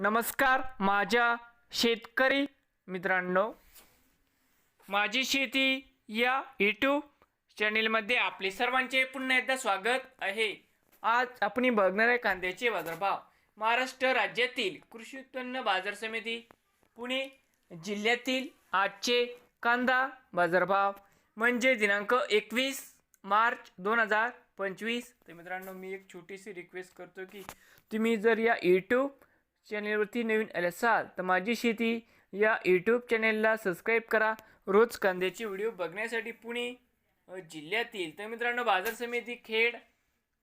नमस्कार माझ्या शेतकरी मित्रांनो. माझी शेती या यूट्यूब चॅनेलमध्ये आपले सर्वांचे पुन्हा एकदा स्वागत आहे. आज आपण बघणार आहे कांद्याचे बाजारभाव. महाराष्ट्र राज्यातील कृषी उत्पन्न बाजार समिती पुणे जिल्ह्यातील आजचे कांदा बाजारभाव. म्हणजे दिनांक एकवीस मार्च दोन हजार पंचवीस. तर मित्रांनो मी एक छोटीशी रिक्वेस्ट करतो की तुम्ही जर या यूट्यूब चॅनेलवरती नवीन आले असाल तर माझी शेती या यूट्यूब चॅनेलला सबस्क्राईब करा. रोज कांद्याचे व्हिडिओ बघण्यासाठी पुणे जिल्ह्यातील. तर मित्रांनो बाजार समिती खेड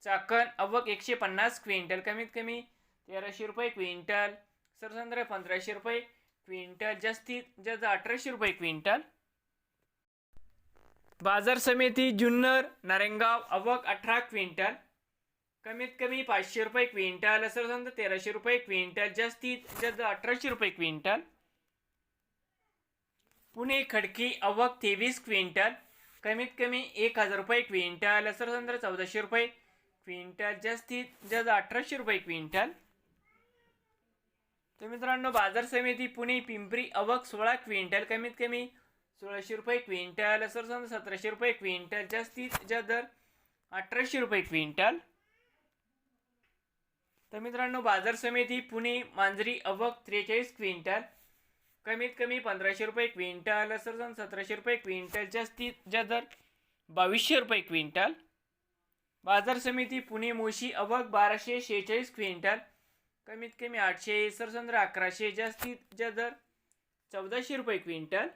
चाकण अवक एकशे पन्नास क्विंटल कमीत कमी तेराशे रुपये क्विंटल सरसंद्र पंधराशे रुपये क्विंटल जास्तीत जास्त अठराशे रुपये क्विंटल. बाजार समिती जुन्नर नारेंगाव अवक अठरा क्विंटल कमीत कमी पाचशे रुपये क्विंटल सरसंद्र तेराशे रुपये क्विंटल जास्तीत जास्त अठराशे रुपये क्विंटल. पुणे खडकी अवक तेवीस क्विंटल कमीत कमी एक हजार रुपये क्विंटल सरसंद्र चौदाशे रुपये क्विंटल जास्तीत जास्त अठराशे रुपये क्विंटल. तर मित्रांनो बाजार समिती पुणे पिंपरी अवक सोळा क्विंटल कमीत कमी सोळाशे रुपये क्विंटल सरसंद्र सतराशे रुपये क्विंटल जास्तीत जास्त दर अठराशे रुपये क्विंटल. तर मित्रांनो बाजार समिती पुणे मांजरी अवक त्रेचाळीस क्विंटल. कमीत कमी पंधराशे रुपये क्विंटल सरसन सतराशे रुपये क्विंटल जास्तीत जास्त दर बावीसशे रुपये क्विंटल. बाजार समिती पुणे मोशी अवक बाराशे शेहेचाळीस क्विंटल. कमीत कमी आठशे सरसंद्र अकराशे जास्तीत जास्त दर चौदाशे रुपये क्विंटल.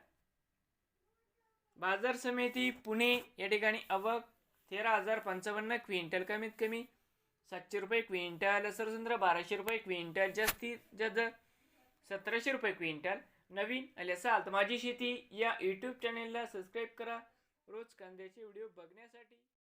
बाजार समिती पुणे या ठिकाणी अवक तेरा हजार पंचावन्न क्विंटल कमीत कमी सातशे रुपये क्विंटल सरसंद्र बाराशे रुपये क्विंटल जास्तीत जास्त सतराशे रुपये क्विंटल. नवीन आले असाल तर माझी शेती या यूट्यूब चॅनेलला सबस्क्राईब करा. रोज कांद्याचे व्हिडिओ बघण्यासाठी.